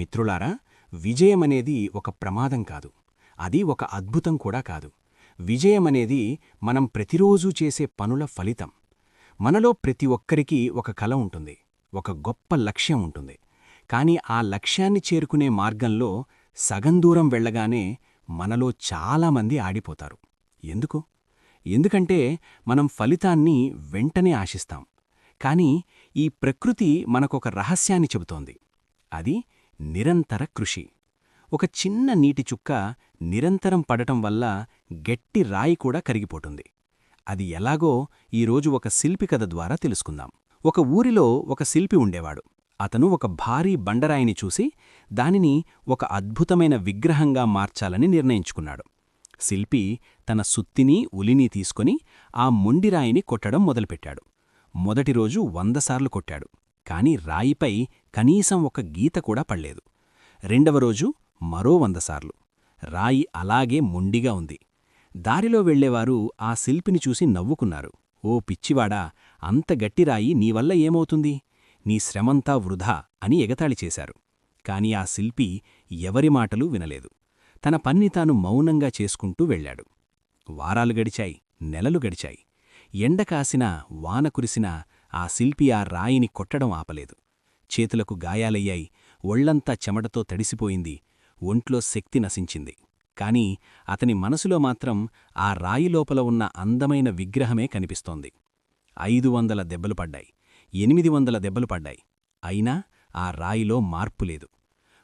మిత్రులారా విజయమనేది ఒక ప్రమాదం కాదు. అది ఒక అద్భుతం కూడా కాదు. విజయమనేది మనం ప్రతిరోజూ చేసే పనుల ఫలితం. మనలో ప్రతి ఒక్కరికి ఒక కల ఉంటుంది. ఒక గొప్ప లక్ష్యం ఉంటుంది. కాని ఆ లక్ష్యాన్ని చేరుకునే మార్గంలో సగం దూరం వెళ్ళగానే మనలో చాలామంది ఆడిపోతారు. ఎందుకు? ఎందుకంటే మనం ఫలితాన్ని వెంటనే ఆశిస్తాం. కాని ఈ ప్రకృతి మనకొక రహస్యాన్ని చెబుతోంది. అది నిరంతర కృషి. ఒక చిన్న నీటి చుక్క నిరంతరం పడటం వల్ల గట్టి రాయి కూడా కరిగిపోతుంది. అది ఎలాగో ఈరోజు ఒక శిల్పి కథ ద్వారా తెలుసుకుందాం. ఒక ఊరిలో ఒక శిల్పి ఉండేవాడు. అతను ఒక భారీ బండరాయిని చూసి దానిని ఒక అద్భుతమైన విగ్రహంగా మార్చాలని నిర్ణయించుకున్నాడు. శిల్పి తన సుత్తిని ఉలిని తీసుకుని ఆ మొండిరాయిని కొట్టడం మొదలుపెట్టాడు. మొదటి రోజు వందసార్లు కొట్టాడు. కాని రాయిపై కనీసం ఒక గీత కూడా పడలేదు. రెండవ రోజు మరో వందసార్లు రాయి అలాగే మొండిగా ఉంది. దారిలో వెళ్ళేవారు ఆ శిల్పిని చూసి నవ్వుకున్నారు. ఓ పిచ్చివాడా అంత గట్టిరాయి నీవల్ల ఏమవుతుంది? నీ శ్రమంతా వృధా అని ఎగతాళి చేశారు. కాని ఆ శిల్పి ఎవరి మాటలు వినలేదు. తన పన్ని తాను మౌనంగా చేసుకుంటూ వెళ్ళాడు వారాలు గడిచాయి నెలలు గడిచాయి. ఎండ కాసినా వాన కురిసినా ఆ శిల్పి ఆ రాయిని కొట్టడం ఆపలేదు. చేతులకు గాయాలయ్యాయి. ఒళ్ళంతా చెమటతో తడిసిపోయింది. ఒంట్లో శక్తి నశించింది. కాని అతని మనసులో మాత్రం ఆ రాయి లోపల ఉన్న అందమైన విగ్రహమే కనిపిస్తోంది. ఐదు వందల దెబ్బలు పడ్డాయి. ఎనిమిది వందల దెబ్బలు పడ్డాయి. అయినా ఆ రాయిలో మార్పులేదు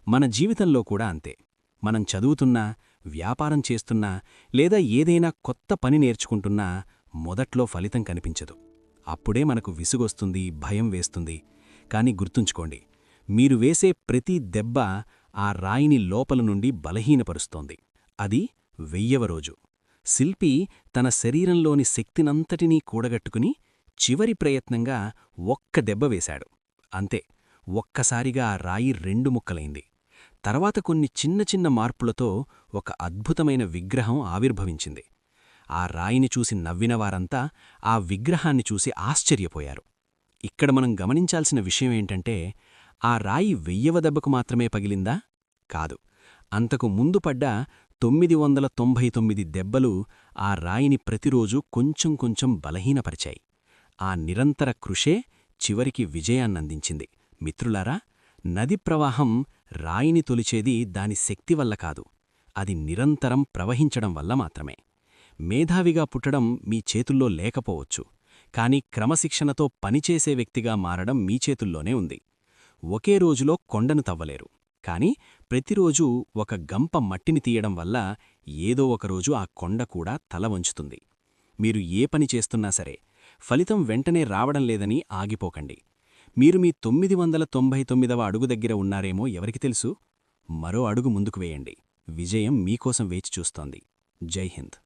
మన జీవితంలో కూడా అంతే. మనం చదువుతున్నా వ్యాపారం చేస్తున్నా లేదా ఏదైనా కొత్త పని నేర్చుకుంటున్నా మొదట్లో ఫలితం కనిపించదు. అప్పుడే మనకు విసుగొస్తుంది భయం వేస్తుంది. కాని గుర్తుంచుకోండి మీరు వేసే ప్రతి దెబ్బ ఆ రాయిని లోపల నుండి బలహీనపరుస్తోంది. అది వెయ్యవ రోజు. శిల్పి తన శరీరంలోని శక్తినంతటినీ కూడగట్టుకుని చివరి ప్రయత్నంగా ఒక్క దెబ్బ వేశాడు. అంతే ఒక్కసారిగా ఆ రాయి రెండు ముక్కలైంది. తర్వాత కొన్ని చిన్న చిన్న మార్పులతో ఒక అద్భుతమైన విగ్రహం ఆవిర్భవించింది. ఆ రాయిని చూసి నవ్వినవారంతా ఆ విగ్రహాన్ని చూసి ఆశ్చర్యపోయారు. ఇక్కడ మనం గమనించాల్సిన విషయమేంటంటే ఆ రాయి వెయ్యవ దెబ్బకు మాత్రమే పగిలిందా? కాదు. అంతకు ముందు పడ్డ తొమ్మిది వందల తొంభై తొమ్మిది దెబ్బలు ఆ రాయిని ప్రతిరోజూ కొంచెం కొంచెం బలహీనపరిచాయి. ఆ నిరంతర కృషే చివరికి విజయాన్నందించింది. మిత్రులారా నది ప్రవాహం రాయిని తొలిచేది దాని శక్తి వల్ల కాదు. అది నిరంతరం ప్రవహించడం వల్ల మాత్రమే. మేధావిగా పుట్టడం మీ చేతుల్లో లేకపోవచ్చు కాని క్రమశిక్షణతో పనిచేసే వ్యక్తిగా మారడం మీ చేతుల్లోనే ఉంది. ఒకే రోజులో కొండను తవ్వలేరు కాని ప్రతిరోజూ ఒక గంప మట్టిని తీయడం వల్ల ఏదో ఒకరోజు ఆ కొండ కూడా తల వంచుతుంది. మీరు ఏ పని చేస్తున్నా సరే ఫలితం వెంటనే రావడం లేదని ఆగిపోకండి. మీరు మీ తొమ్మిది వందల తొంభై తొమ్మిదవ అడుగు దగ్గర ఉన్నారేమో ఎవరికి తెలుసు? మరో అడుగు ముందుకు వేయండి. విజయం మీకోసం వేచి చూస్తోంది. జై హింద్.